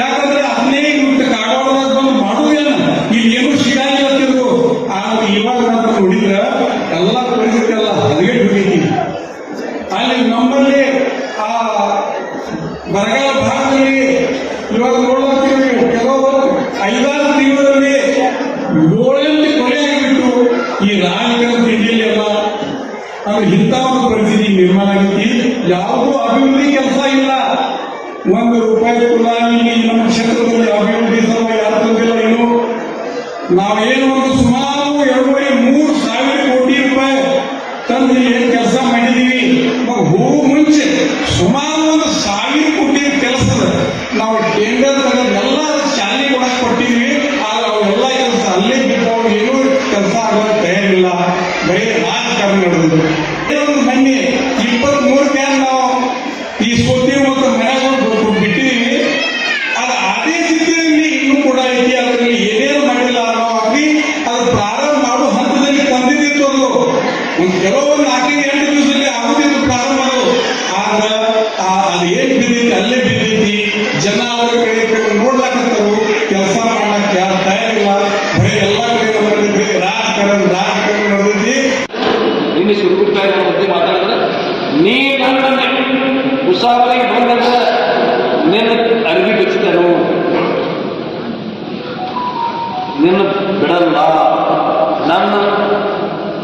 ಯಾಕಂದ್ರೆ ಹದಿನೈದು ನಿಮಿಷ ಕಾಗವಾಡದಾಗ ಬಂದು ಮಾಡುವುದೇನ ಇಲ್ಲಿ ಏನು ಸಿಗಂಗಿಲ್ಲ ತಿರುಗು ಆದ್ರೆ ಇವಾಗ ನಾನು ನೋಡಿದ್ರ ಎಲ್ಲ ಪರಿಸ್ಥಿತಿಯೆಲ್ಲ ಹದಗೆಟ್ಟು ಹೋಗೈತಿ. ಅಲ್ಲಿ ನಮ್ಮಲ್ಲಿ ಆ ಬರಗಾಲ ಭಾಗದಲ್ಲಿ ಇವಾಗ ನೋಡ್ತೀವಿ ಕೆಲವು ಐದಾರು ತಿಂಗಳಲ್ಲಿ ಏಳೆಂಟು ಕೊಲೆ ಆಗಿಬಿಟ್ಟು ಈ ರಾಜಕೀಯ ತಿಂಡಿಯಲ್ಲಿ ಎಲ್ಲ. ಅಂದ್ರೆ ಇಂಥ ಒಂದು ಪರಿಸ್ಥಿತಿ ನಿರ್ಮಾಣ ಆಗೈತಿ ಯಾವುದೂ ಅಭಿವೃದ್ಧಿ ಕೆಲಸ ಇಲ್ಲ. ಒಂದು ರೂಪಾಯಿ ಕೂಡ ನಮ್ಮ ಕ್ಷೇತ್ರದಲ್ಲಿ ಅಭಿವೃದ್ಧಿ ಏನು ನಾವು ಏನು? ನಾವೇನು ಒಂದು ಸುಮಾರು ಎರಡೂವರೆ ಮೂರು ಸಾವಿರ ಕೋಟಿ ರೂಪಾಯಿ ತಂದು ಏನು ಕೆಲಸ ಮಾಡಿದೀವಿ? ಮಗ ಹೂ ಮುಂಚೆ ಸುಮಾರು ಒಂದು ಸಾವಿರ ಕೋಟಿ ಕೆಲಸದ ನಾವು ಟೆಂಡರ್ ಎಲ್ಲ ಶಾಲೆ ಕೊಡಕ್ಕೆ ಕೊಟ್ಟಿದ್ವಿ. ಆದ್ರೆ ಅವೆಲ್ಲ ಕೆಲಸ ಅಲ್ಲೇ ಬಿದ್ದವ್ರು ಏನೂ ಕೆಲಸ ಆಗೋದು ತಯಾರಿಲ್ಲ. ಬರೀ ರಾಜಕಾರಣ ನಡೆದು ಒಂದು ಮೊನ್ನೆ ನಾಲ್ಕೈದು ಎಂಟು ದಿವಸದಲ್ಲಿ ಏನ್ ಬಿದ್ದೈತಿ, ಅಲ್ಲೇ ಬಿದ್ದೈತಿ. ಜನ ಅವ್ರ ಕೆಲಸ ಮಾಡಕ್ ಯಾರು ತಯಾರಿಲ್ಲ ಬರೀ ಎಲ್ಲ ಕಡೆ ಬರೀ ರಾಜಕಾರಣ ರಾಜಕಾರಣ ನಡೆದೈತಿ. ನಿನ್ನೆ ಸುರುಗುತ್ತಾಯ ಬಗ್ಗೆ ಮಾತಾಡಿದ್ರೆ ನೀ ನನ್ನ ಬಂದಂತ ನಿನ್ನ ನಿನ್ನ ಬಿಡಲ್ಲ. ನನ್ನ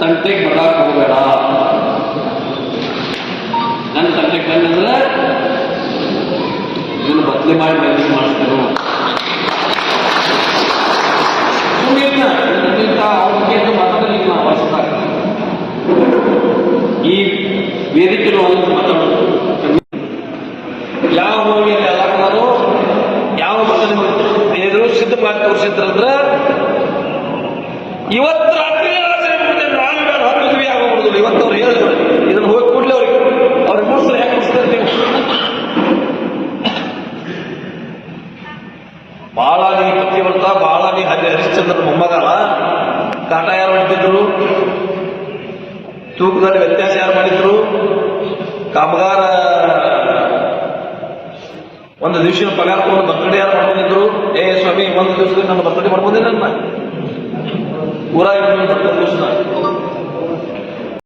ತಂಟೆಗೆ ಬರಕ್ ಹೋಗಬೇಡ ನನ್ನ ತಂಟೆಗೆ ಬಂದಂದ್ರೆ ನಿನ್ನ ಬದಲಿ ಮಾಡಿ ಬದಲಿ ಮಾಡ್ತಾರೆ ಹೊಸದಾಗ ಈ ವೇದಿಕೆಯಲ್ಲಿ ಒಂದು ಮಾತಾಡೋದು. ಯಾವ ಮೂವಿಯಲ್ಲಿ ಅಲಾಕರು? ಯಾವ ಎದುರು ಸಿದ್ಧ ಮಾಡಿ ತೋರಿಸಿದ್ರಂದ್ರ ಇವತ್ತು ರಾತ್ರಿ ನಾನು ಮದುವೆ ಆಗೋಗ್ಬಿಡುದಿಲ್ಲ. ಇವತ್ತು ಬಾಳಾನಿ ಪತಿವ್ರತ ಬಾಳಾನಿ ಹರಿ ಹರಿಶ್ಚಂದ್ರ ಮೊಮ್ಮಗಲ್ಲ ಕಾಟ ಯಾರು ಮಾಡ್ತಿದ್ರು ತೂಕದಲ್ಲಿ ವ್ಯತ್ಯಾಸ ಯಾರು ಮಾಡಿದ್ರು? ಕಾಮಗಾರ, ಒಂದು ದಿವಸ ಪಗಾರ ತಗೊಂಡು ಬರ್ತಡೇ ಯಾರು ಮಾಡ್ಕೊಂಡಿದ್ರು? ಏ, ಸ್ವಾಮಿ, ಒಂದು ದಿವಸದಲ್ಲಿ ನನ್ನ ಬರ್ತಡೇ ಮಾಡ್ಬೋದೇ ನನ್ನ ಊರ ಬರ್ತಡೇ ದಿವಸ